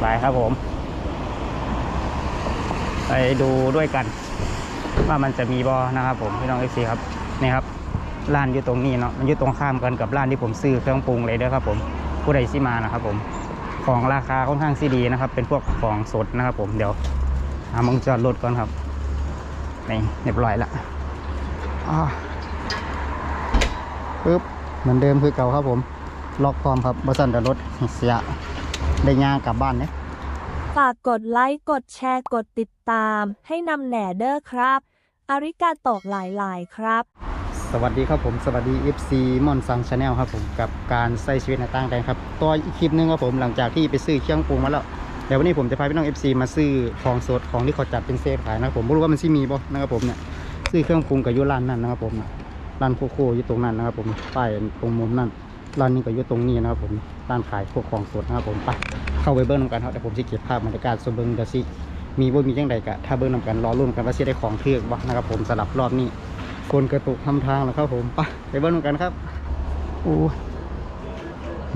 ไปครับผม ไปดูด้วยกัน ว่ามันจะมีบอนะครับผมพี่น้องเอฟซีครับนี่ครับร้านอยู่ตรงนี้เนาะมันอยู่ตรงข้ามกันกับร้านที่ผมซื้อเครื่องปรุงเลยเด้อครับผมผู้ใดซิมานะครับผมของราคาค่อนข้างซีดีนะครับ เป็นพวกของสดนะครับผมเดี๋ยวหามังจอดรถก่อนครับนี่เรียบร้อยละปึ๊บเหมือนเดิมคือเก่าครับผม ล็อกพร้อมครับบริษัทรถเสีย ได้ย่างกลับบ้านเนี่ยฝากกดไลค์ กดแชร์ กดติดตาม ให้นำแหน่เด้อครับ อาริกาโตกหลาย ๆ ครับ สวัสดีครับผม สวัสดี FC มอนซังชาแนลครับผม กับการใช้ชีวิตในต่างแดนครับ ตัวอีกคลิปหนึงครับผม หลังจากที่ไปซื้อเครื่องปรุงมาแล้ว เดี๋ยววันนี้ผมจะพาพี่น้อง FC มาซื้อของสด ของที่เขาจัดเป็นเซฟขายนะครับผมไม่รู้ว่ามันซิมีบ่นะครับผมเนี่ย ซื้อเครื่องปรุงกับอยุร้านนั่นนะครับผมน่ะร้านโคโค่อยู่ตรงนั้นนะครับผมป้ายตรงมุมนั่น ร้านนี้ก็อยู่ตรงนี้นะครับผมร้านขายพวกของสดนะครับผมไปเข้าไปเบิ้งนำกันครับเดี๋ยวผมจะเก็บภาพบรรยากาศส่วนเบิ้งเดี๋ยวสิมีบ่มีจังใดกะถ้าเบิ้งนำกันรอรุ่นกันว่าสิได้ของเทือกบ่นะครับผมสำหรับรอบนี้คนกระตุกทำทางแล้วครับผมไปไปเบิ้ลกันครับโอ้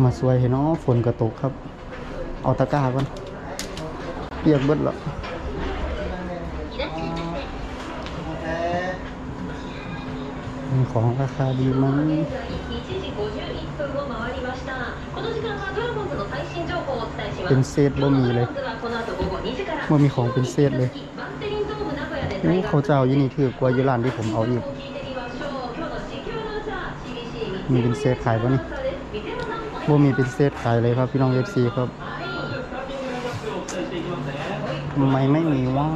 มาสวยเห็นเนาะฝนกระตุกครับเอาตะกร้าก่อนเปียกเบิดแล้วมีของราคาดีไหม1 เป็นเซตบ่มีเลยบ่มีของเป็นเซตเลยนี่เขาจะเอายี่นี่ถือกว่ายุรานที่ผมเอาอีกมีเป็นเซตขายปะนี่บ่มีเป็นเซตขายเลยครับพี่น้องเอฟซีครับทำไมไม่มีว่า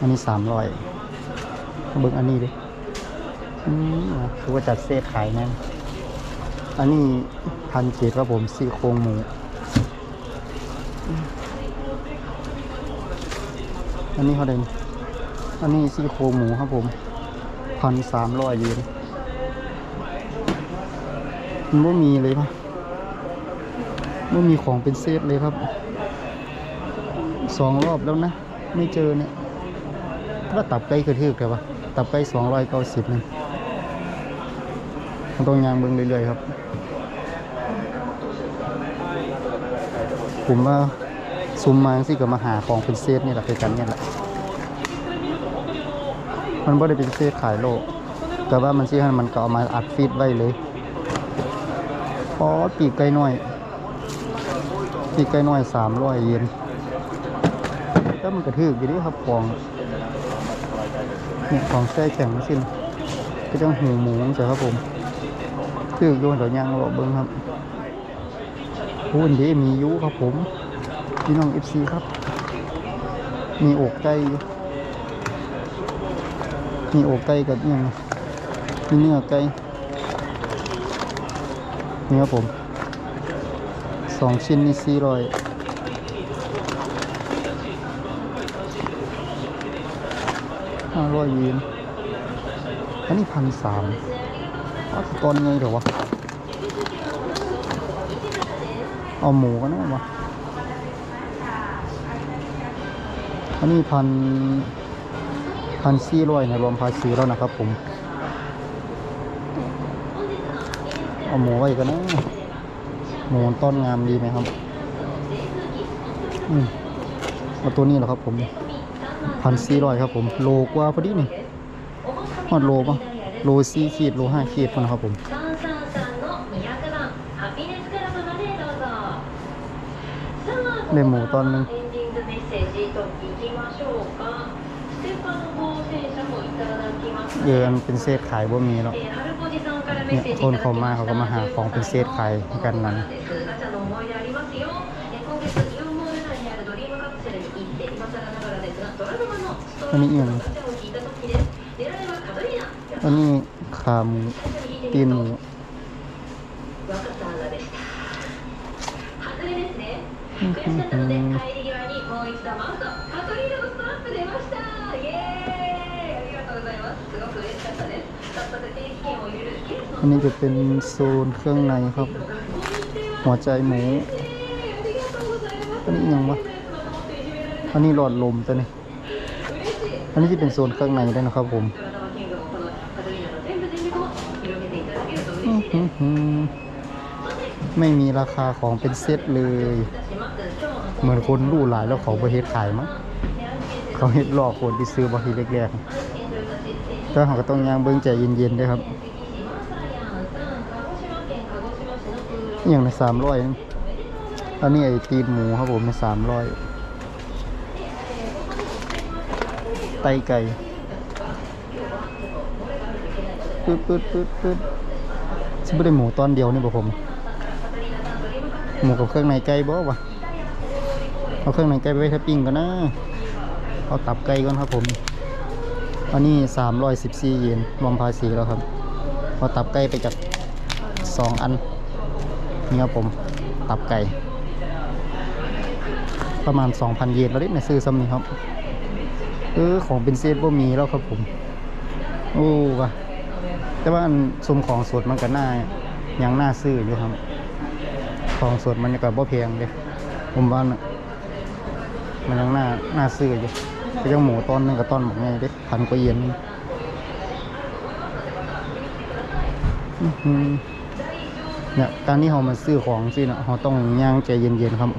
อันนี้สามร้อยเบิ่งอันนี้ดิอืมคือว่าจัดเศษขายนั่นอันนี้พันเจ็ดครับผมซี่โครงหมูอันนี้เขาเด่นอันนี้ซี่โครงหมูครับผมพันสามร้อยเยนมันไม่มีเลยปะไม่มีของเป็นเซตเลยครับสองรอบแล้วนะ ไม่เจอเนี่ย ว่าตับไก่กระทืบแต่ว่าตับไก่สองร้อยเก้าสิบนึงต้องยางเบิ้งเรื่อยๆครับผมว่าซุมมาสิก็มาหาของเป็นเซตนี่แหละคือกันเนี่ยแหละ มันไม่ได้เป็นเซตขายโลกแต่ว่ามันสิให้มันก็เอามาอัดฟีดไว้เลยพอปีกไก่น้อยปีกไก่น้อยสามร้อยเยนแล้วมันกระทืบอยู่ดิครับของ เนี่ยของแช่แข็งสิ้นก็จะหูหมูใช่ครับผมถือโยนเดี๋ยวย่างเราเบิ้งครับพูนดีมียุครับผมพี่น้องเอฟซีครับ มีอกไก่มีอกไก่กับเนี่ยมีเนื้อไก่นี่ครับผมสองชิ้นนี่สี่ร้อย ห้าร้อยเยนอันนี้พันสามตอนไงเดี๋ยววะ เอาหมูกันนะวะอันนี้พันพันสี่ร้อยในรวมภาษีแล้วนะครับผม เอาหมูไว้กันนะ หมูต้นงามดีไหมครับ อืมเอาตัวนี้เหรอครับผม พันสี่ร้อยครับผม โลกว่าพอดีนี่หอดโลปะโลสี่ขีด โลห้าขีดพอนะครับผมในหมูตอนนึงเยือนเป็นเศษขายบ่มีหรอกเนี่ยคนเขามาเขาก็มาหาของเป็นเศษขายกันนั้น อันนี้อย่างอันนี้ขาหมูตีนหมูอันนี้จะเป็นโซนเครื่องในครับ หัวใจหมูอันนี้ยังวะอันนี้หลอดลมตัวนี้ อันนี้จะเป็นโซนข้างในได้นะครับผมไม่มีราคาของเป็นเซตเลย เหมือนคนรู้หลายแล้วเขาบริเฮ็ดขายมั้งเขาเฮ็ดหลอกคนที่ซื้อบริเฮ็แรกๆก็เขากต้องยางเบิ้งใจเย็นๆด้วยครับ อย่างในสามร้อยอันนี้ไอตีนหมูครับผมในสามร้อย ไตไก่ปึ๊ดปึ๊ดปึ๊ดปึ๊ดจะไม่ได้หมูตอนเดียวนี่บ่ผม หมูกับเครื่องในไก่บ่วะเอาเครื่องในไก่ไปไว้ทับปิ้งก่อนนะเอาตับไก่ก่อนครับผมอันนี้สามร้อยสิบสี่เยนรวมภาษีแล้วครับเอาตับไก่ไปจากสองอันนี่ครับผมตับไก่ ประมาณสองพันเยนแล้วดิในซื้อซ้ำนี่ครับ เออของเป็นเซตบ่มีแล้วครับผม โอ้ว่ะแต่ว่าสมของสดมันก็น่ายังน่าซื้ออยู่ครับ ของสดมันก็บ่แพงเลยผมว่านมันยังน่าน่าซื้ออยู่ก็ยังหมูตอนนึงกับตอนหมกไงเด้พันกว่าเยนเนี่ยการที่เรามาซื้อของสิเนาะเราต้องย่างใจเย็นๆครับ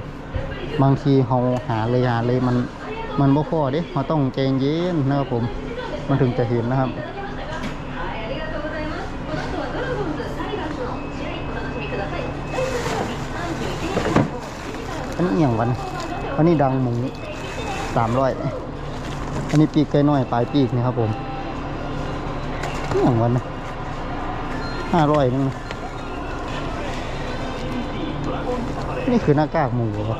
บางทีเราหาเลยหาเลยมัน มันบ่พอเด้เราต้องใจเย็นนะครับผม มันถึงจะเห็นนะครับ อันนี้อย่างวันอันนี้ดังหมูสามร้อยอันนี้ปีกไก่น้อยปลายปีกนี่ครับผมอย่างวันห้าร้อยนึงนะนี่คือหน้ากากหมูเหรอ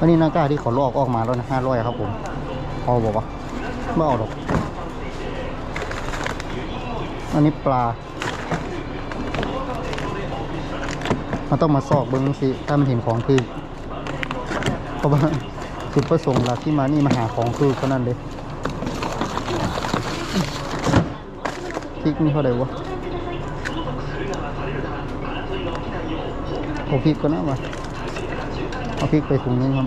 อันนี้หน้ากากที่เขาลอกออกมาแล้วนะห้าร้อยครับผมพอบอกว่าไม่เอาหรอกอันนี้ปลาเราต้องมาซอกเบิ้งสิถ้ามันเห็นของคือเพราะว่าจุดประสงค์หลักที่มานี่มาหาของคือเท่านั้นเลยพริกนี่เท่าไหร่วะเอาพริกก็นะมา เอาพริกไปถุงนึงครับ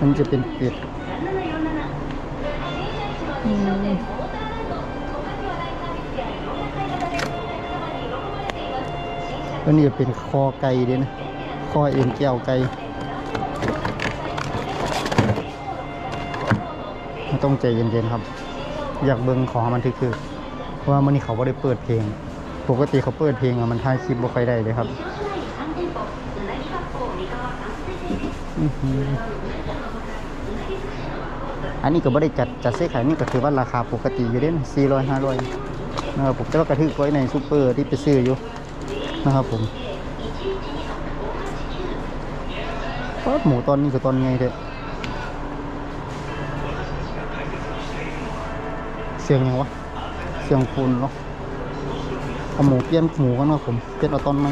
มันจะเป็นเป็ดอืมอันนี้จะเป็นคอไก่เด้นะ คอเอ็นแก้วไก่ต้องใจเย็นๆครับ อยากเบิ่งของมันคือว่ามันนี้เขาไม่ได้เปิดเพลง ปกติเขาเปิดเพลงอะมันถ่ายคลิปบ่ค่อยได้เลยครับอือหืออันนี้ก็ไม่ได้จัดจัดเสื้อขายนี่ก็ถือว่าราคาปกติอยู่เด้นสี่ร้อยห้าร้อยนะครับผมแต่ว่ากระทึกไว้ในซูเปอร์ที่ไปซื้ออยู่นะครับผมก็หมูตอนนี้คือตอนไงเถอะเสียงยังวะ เสียงฟูนเนาะ เอาหมูเปลี่ยนหมูกันนะครับผมเปลี่ยนเอาตอนไหม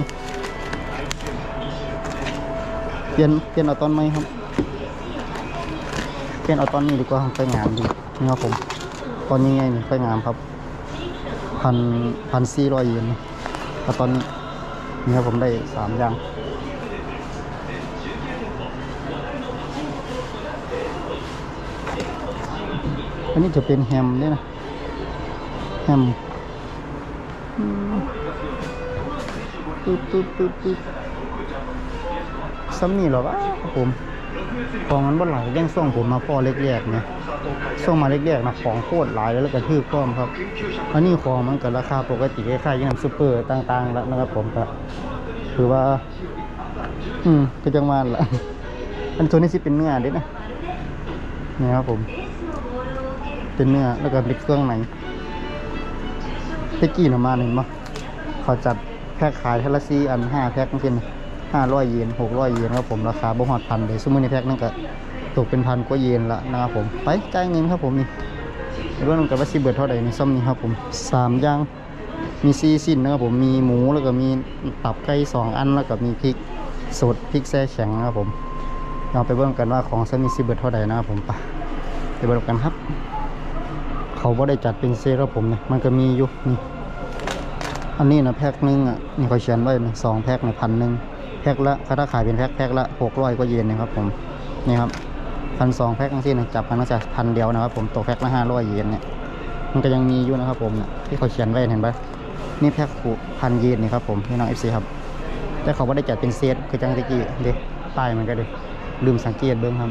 เปลี่ยนเปลี่ยนเอาตอนไหมครับ เปลี่ยนเอาตอนนี้ดีกว่าค่อยงามดีนะครับผมตอนนี้ไงนี่ค่อยงามครับพันพันสี่ร้อยเยนนะเอาตอนนี้นี่ครับผมได้สามอย่างอันนี้จะเป็นแฮมด้วยนะแฮม ปึ๊บปึ๊บปึ๊บปึ๊บซ้ำนี่หรอวะครับผมของมันบ่หลายแย่งส่งผมมาพอเล็กๆเนี่ยส่งมาเล็กๆนะของโคตรหลายแล้วก็ทื่อพร้อมครับอันนี้ของมันก็ราคาปกติคล้ายๆยังซูเปอร์ต่างๆแล้วนะครับผมก็คือว่า อืมก็จังหวาละอันตัวนี้สิเป็นเนื้อเด็ดนะนี่ครับผม เป็นเนื้อแล้วก็เป็นเครื่องในตะกี้หน่อมาเห็นปะเขาจัด แพ็คขายเทละซีอันห้าแพ็คเป็นห้าร้อยเยนหกร้อยเยนครับผมราคาบ่หอดพันเลยสมมติในแพ็คนึงก็ตกเป็นพันกว่าเยนละนะครับผมไปจ่ายเงินครับผมนี่เรื่องกับว่าซีเบิร์เท่าไหร่นี่ซ้ำนี่ครับผมสามอย่างมีซีสิ้นนะครับผมมีหมูแล้วก็มีตับไก่สองอันแล้วก็มีพริกสดพริกแช่แข็งนะครับผมเราไปเบิ่งกันว่าของซ้ำนี่ซีเบิร์เท่าไหร่นะครับผมไปไปเบิ่งกันครับ เขาบ่ได้จัดเป็นเซตครับผมเนี่ยมันก็มีอยู่นี่ อันนี้นะแพ็คหนึงอะนี่เขาเขียนไว้นะสองแพ็คในพันหนึ่งแพ็คละถ้าขายเป็นแพ็คแพ็คละหกร้อยกว่าเยนนะครับผมนี่ครับพันสองแพ็คทั้งสิ้นจับกันก็จะพันเดียวนะครับผมตกแพ็คละห้าร้อยเยนเนี่ยมันก็ยังมีอยู่นะครับผมเนี่ยที่เขาเขียนไว้เห็นปะนี่แพ็คคูพันเยนนี่ครับผมพี่น้องเอฟซีครับ แต่เขาไม่ได้จัดเป็นเซตคือจังตะกี้เด็ป้ายมันก็เด็ลืมสังเกตเบิ้งครับ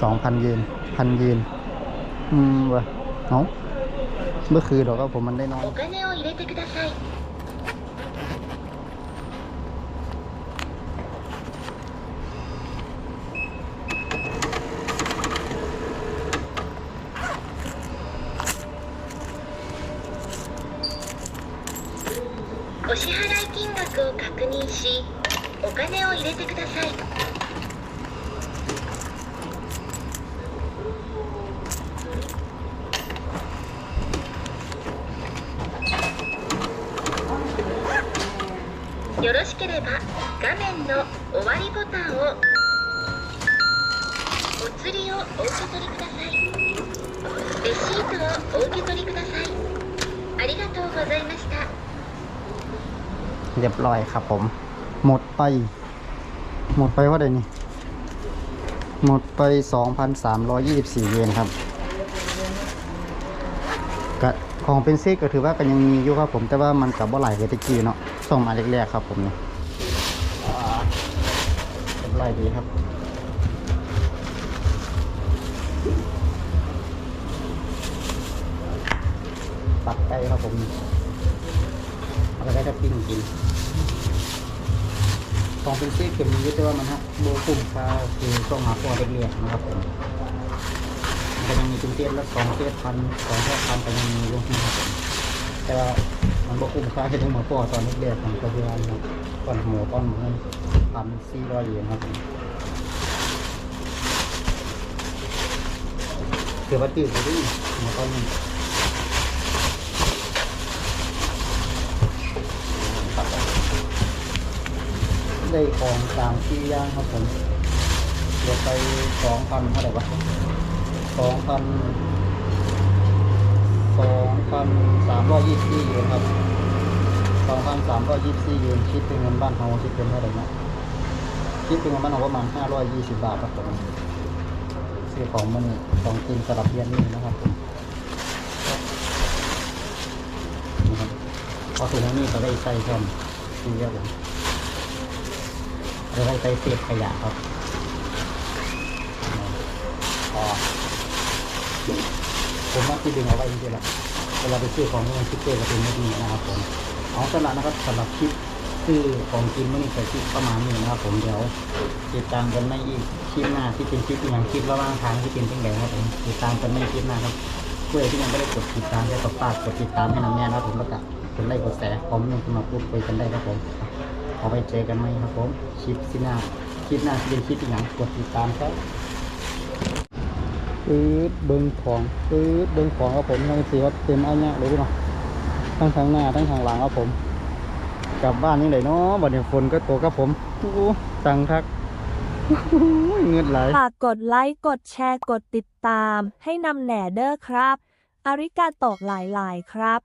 สองพันเยนพันเยนอืมวะเนาะ เมื่อคืนดอกครับผมมันได้น้อย お金を入れてくださいお支払い金額を確認しお金を入れてください よろしければ画面の終わりボタンをお釣りをお受け取りくださいレシートをお受け取りくださいありがとうございました เรียบร้อยครับผม หมดไป หมดไปว่าไดนี่ หมดไป 2,324 เยนครับกะของเป็นเซกก็ถือว่ากันยังมีอยู่ครับผม แต่ว่ามันกับบ่หลายเลยตะกี้เนาะ ส่งมาแรกๆครับผมเนี่ยอ่าเรียบร้อยดีครับ ตัดไปครับผมเอาไปได้ก็ปิ้งกินของเป็นซี่เข็มนี้แต่ว่ามันฮะโบคุ้มคาคือต้องหาตัวเรียกๆนะครับผมมันก็ยังมีเป็นเตี้ยและสองเตี้ยพันสองแค่พันแต่ยังมีอยู่นะครับผมแต่ว่า มันโบคุ้มค่าที่ต้องมาปอตอนเรียกๆมันก็คือว่าครับตอนหัวตอนหมูพันสี่ร้อยเยนครับผมคือว่าตื่นไปดิหัวตอนนี้ตัดได้ของสามสี่ย่างครับผมเดี๋ยวไปสองพันเท่าไหร่วะสองพัน 2,324ยูนครับ2,324ยูนคิดเป็นเงินบ้านเขาคิดเป็นเท่าไหร่นะคิดเป็นเงินบ้านเขาประมาณ520 บาทครับผมซื้อของมันของกินสลับเย็นนี่นะครับผมพอถึงนี่ก็ได้ใส่ซ่อมนี่ครับผมเราได้ใส่เศษขยะครับพอผมว่าที่ดึงเอาไว้จริงๆแล้ว เวลาไปซื้อของที่มันคิดเกินก็เป็นไม่ดีนะครับผมเอาสำหรับนะครับสำหรับคลิปซื้อของกินมื่อนี้ใส่คลิปประมาณนี้นะครับ ผมเดี๋ยวติดตามกันในอีกคลิปหน้าที่เป็นคลิปอย่างคลิประหว่างทางที่เป็นเป็นแบบครับผมติดตามกันในคลิปหน้าครับเพื่อที่ยังไม่ได้กดติดตามได้ก็ฝากกดติดตามให้น้ำแน่นะครับผมแล้วก็กดไลค์กดแชร์พร้อมลงมาพูดคุยกันได้ครับผมเอาไปเจอกันไหมครับผมคลิปที่หน้าคลิปหน้าจะเป็นคลิปอย่างกดติดตามครับ ปื๊ดเบิ้งของปื๊ดเบิ้งของครับผมทั้งสี่ครับเต็มอันเนี้ยเลยพี่น้องทั้งทางหน้าทั้งทางหลังครับผม กลับบ้านนี่เลยเนาะบัดเดี๋ยฝนก็ตกครับผมโอ้สั่งทักเงินไหลฝากกดไลค์กดแชร์กดติดตาม ให้นำแหน่เด้อครับ อาริกาโตกหลายๆครับ